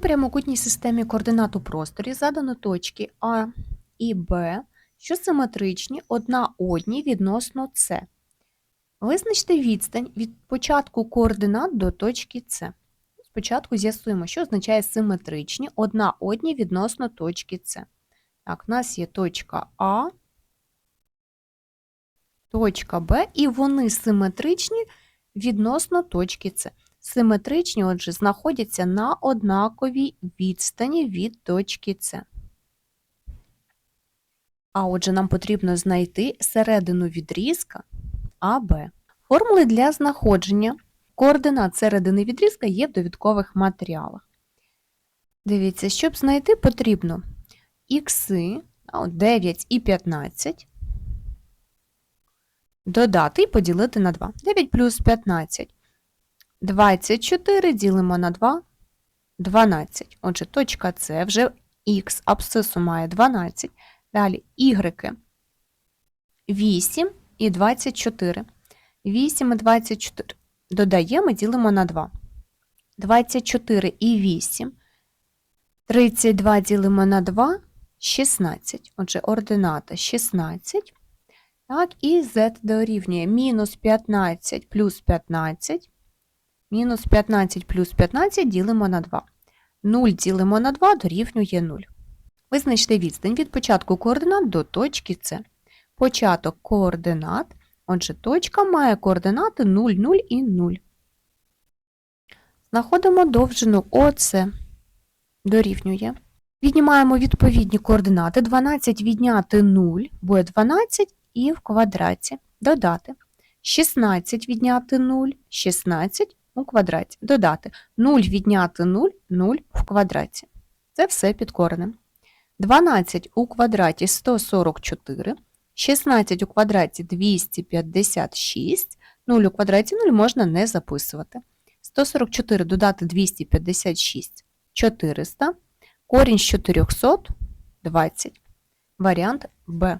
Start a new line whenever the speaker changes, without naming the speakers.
Прямокутній системі координат у просторі задано точки А і Б, що симетричні одна одній відносно С. Визначте відстань від початку координат до точки С. Спочатку з'ясуємо, що означає симетричні одна одній відносно точки С. Так, у нас є точка А, точка Б, і вони симетричні відносно точки С. Симетричні, отже, знаходяться на однаковій відстані від точки С. А отже, нам потрібно знайти середину відрізка АБ. Формули для знаходження координат середини відрізка є в довідкових матеріалах. Дивіться, щоб знайти, потрібно ікси, 9 і 15, додати і поділити на 2. 9 плюс 15. 24 ділимо на 2, 12. Отже, точка С вже х абсцису має 12. Далі y 8 і 24. 8 і 24. Додаємо, ділимо на 2. 24 і 8. 32 ділимо на 2, 16. Отже, ордината 16. Так, і z дорівнює мінус 15 плюс 15. Мінус 15 плюс 15 ділимо на 2. 0 ділимо на 2 дорівнює 0. Визначте відстань від початку координат до точки С. Початок координат, отже, точка має координати 0, 0 і 0. Знаходимо довжину ОС. Дорівнює. Віднімаємо відповідні координати. 12 відняти 0 буде 12 і в квадраті. Додати. 16 відняти 0, 16 у квадраті. Додати 0 відняти 0, 0 в квадраті. Це все під коренем. 12 у квадраті 144, 16 у квадраті 256, 0 у квадраті 0 можна не записувати. 144 додати 256 400, корінь з 400 20. Варіант Б.